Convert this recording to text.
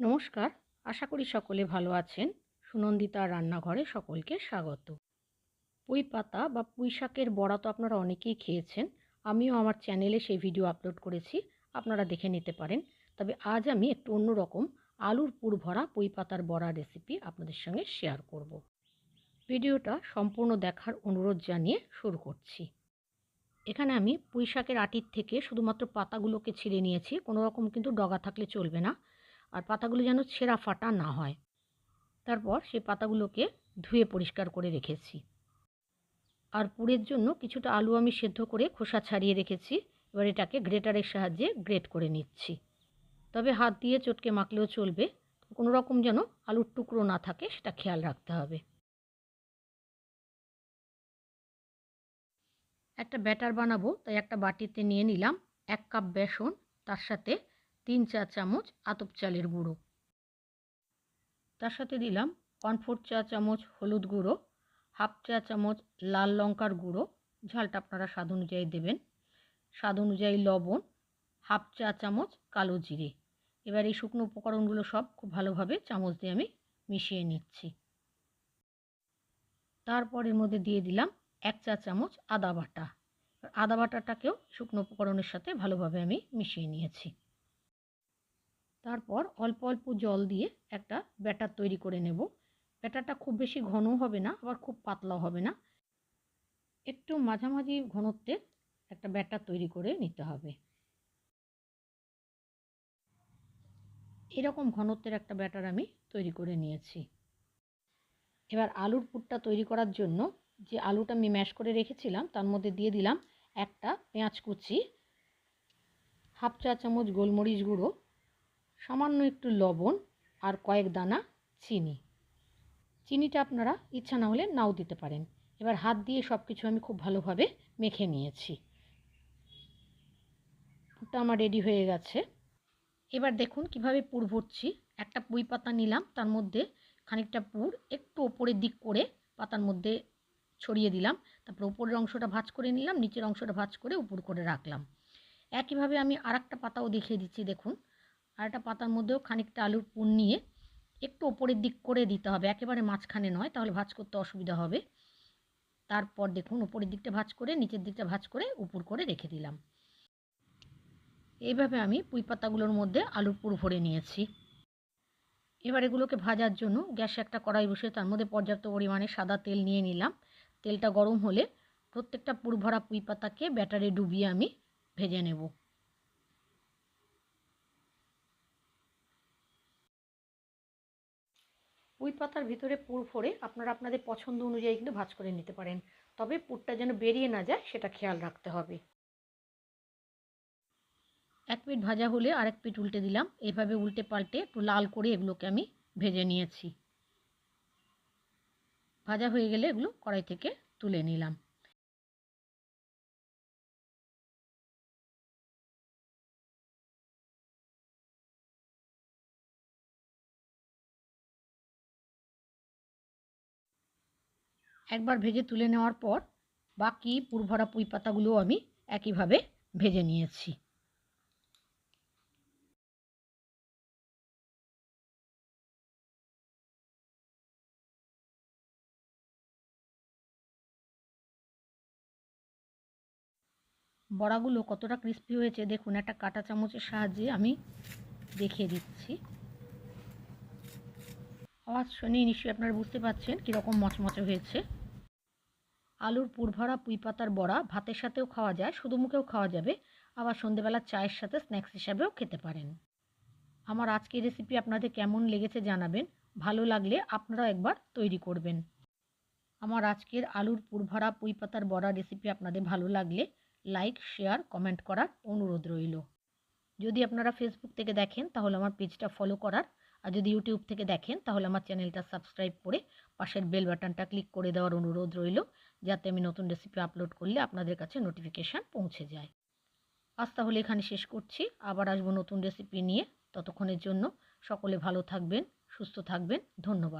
নমস্কার, আশা করি সকলে ভালো আছেন। সুনন্দিতা রান্নাঘরে সকলকে স্বাগত। পুঁই পাতা বা পুঁই শাকের বড়া তো আপনারা অনেকেই খেয়েছেন। আমিও আমার চ্যানেলে সেই ভিডিও আপলোড করেছি, আপনারা দেখে নিতে পারেন। তবে আজ আমি একটু অন্যরকম আলুর পুর ভরা পুঁই পাতার বড়া রেসিপি আপনাদের সঙ্গে শেয়ার করব। ভিডিওটা সম্পূর্ণ দেখার অনুরোধ জানিয়ে শুরু করছি। এখানে আমি পুঁই শাকের আটির থেকে শুধুমাত্র পাতাগুলোকে ছিঁড়ে নিয়েছি, কোনো রকম কিন্তু ডগা থাকলে চলবে না। আর পাতাগুলো যেন ছেঁড়া ফাটা না হয়। তারপর সেই পাতাগুলোকে ধুয়ে পরিষ্কার করে রেখেছি। আর পুরের জন্য কিছুটা আলু আমি সেদ্ধ করে খোসা ছাড়িয়ে রেখেছি। এবার এটাকে গ্রেটারের সাহায্যে গ্রেট করে নিচ্ছি। তবে হাত দিয়ে চটকে মাখলেও চলবে। কোনো রকম যেন আলুর টুকরো না থাকে সেটা খেয়াল রাখতে হবে। একটা ব্যাটার বানাবো, তাই একটা বাটিতে নিয়ে নিলাম এক কাপ বেসন। তার সাথে তিন চা চামচ আতপ চালের গুঁড়ো। তার সাথে দিলাম ওয়ান চা চামচ হলুদ গুঁড়ো হাফ চা চামচ লাল লঙ্কার গুঁড়ো, ঝালটা আপনারা স্বাদ অনুযায়ী দেবেন। স্বাদ অনুযায়ী লবণ হাফ চা চামচ কালো জিরে। এবার এই শুকনো উপকরণগুলো সব খুব ভালোভাবে চামচ দিয়ে আমি মিশিয়ে নিচ্ছি। তারপর এর মধ্যে দিয়ে দিলাম এক চা চামচ আদা বাটা। আদা বাটাটাকেও শুকনো উপকরণের সাথে ভালোভাবে আমি মিশিয়ে নিয়েছি। তারপর অল্প অল্প জল দিয়ে একটা ব্যাটার তৈরি করে নেব। ব্যাটারটা খুব বেশি ঘনও হবে না, আবার খুব পাতলাও হবে না। একটু মাঝামাঝি ঘনত্বের একটা ব্যাটার তৈরি করে নিতে হবে। এরকম ঘনত্বের একটা ব্যাটার আমি তৈরি করে নিয়েছি। এবার আলুর পুরটা তৈরি করার জন্য যে আলুটা আমি ম্যাশ করে রেখেছিলাম, তার মধ্যে দিয়ে দিলাম একটা পেঁয়াজ কুচি, হাফ চা চামচ গোলমরিচ গুঁড়ো সামান্য একটু লবণ আর কয়েক দানা চিনি। চিনিটা আপনারা ইচ্ছা না হলে নাও দিতে পারেন। এবার হাত দিয়ে সব কিছু আমি খুব ভালোভাবে মেখে নিয়েছি। পুরটা আমার রেডি হয়ে গেছে। এবার দেখুন কীভাবে পুর ভরছি। একটা পুঁই পাতা নিলাম, তার মধ্যে খানিকটা পুর একটু ওপরের দিক করে পাতার মধ্যে ছড়িয়ে দিলাম। তারপর ওপরের অংশটা ভাজ করে নিলাম, নিচের অংশটা ভাজ করে উপর করে রাখলাম। একইভাবে আমি আর পাতাও দেখিয়ে দিচ্ছি, দেখুন। আর একটা পাতার মধ্যেও খানিকটা আলুর পুর নিয়ে একটু ওপরের দিক করে দিতে হবে। একেবারে মাঝখানে নয়, তাহলে ভাজ করতে অসুবিধা হবে। তারপর দেখুন উপরের দিকটা ভাজ করে, নিচের দিকটা ভাজ করে, উপর করে রেখে দিলাম। এইভাবে আমি পুঁই পাতাগুলোর মধ্যে আলুর পুর ভরে নিয়েছি। এবার এগুলোকে ভাজার জন্য গ্যাসে একটা কড়াই বসে তার মধ্যে পর্যাপ্ত পরিমাণে সাদা তেল নিয়ে নিলাম। তেলটা গরম হলে প্রত্যেকটা পুর ভরা পুঁই পাতাকে ব্যাটারে ডুবিয়ে আমি ভেজে নেব। পুঁই পাতার ভিতরে পুর ভরে আপনারা আপনাদের পছন্দ অনুযায়ী কিন্তু ভাজ করে নিতে পারেন। তবে পুরটা যেন বেরিয়ে না যায়, সেটা খেয়াল রাখতে হবে। এক পিঠ ভাজা হলে আরেক পিঠ উল্টে দিলাম। এভাবে উল্টে পাল্টে একটু লাল করে এগুলোকে আমি ভেজে নিয়েছি। ভাজা হয়ে গেলে এগুলো কড়াই থেকে তুলে নিলাম। একবার ভেজে তুলে নেওয়ার পর বাকি পুরভরা পুঁই পাতাগুলোও আমি একইভাবে ভেজে নিয়েছি। বড়াগুলো কতটা ক্রিস্পি হয়েছে দেখুন, একটা কাঁটা চামচের সাহায্যে আমি দেখিয়ে দিচ্ছি। আওয়াজ শুনেই নিশ্চয়ই আপনারা বুঝতে পারছেন কীরকম মচমচে হয়েছে। আলুর পুরভরা পুঁই পাতার বড়া ভাতের সাথেও খাওয়া যায়, শুধু মুখেও খাওয়া যাবে। আবার সন্ধেবেলা চায়ের সাথে স্ন্যাক্স হিসাবেও খেতে পারেন। আমার আজকের রেসিপি আপনাদের কেমন লেগেছে জানাবেন। ভালো লাগলে আপনারাও একবার তৈরি করবেন। আমার আজকের আলুর পুরভরা পুঁই পাতার বড়া রেসিপি আপনাদের ভালো লাগলে লাইক শেয়ার কমেন্ট করার অনুরোধ রইল। যদি আপনারা ফেসবুক থেকে দেখেন, তাহলে আমার পেজটা ফলো করার। আর যদি ইউটিউব থেকে দেখেন, তাহলে আমার চ্যানেলটা সাবস্ক্রাইব করে পাশের বেল বাটনটা ক্লিক করে দেওয়ার অনুরোধ রইল। যাতে আমি নতুন রেসিপি আপলোড করলে আপনাদের কাছে নোটিফিকেশান পৌঁছে যায়। আজ তাহলে এখানে শেষ করছি। আবার আসব নতুন রেসিপি নিয়ে। ততক্ষণের জন্য সকলে ভালো থাকবেন, সুস্থ থাকবেন। ধন্যবাদ।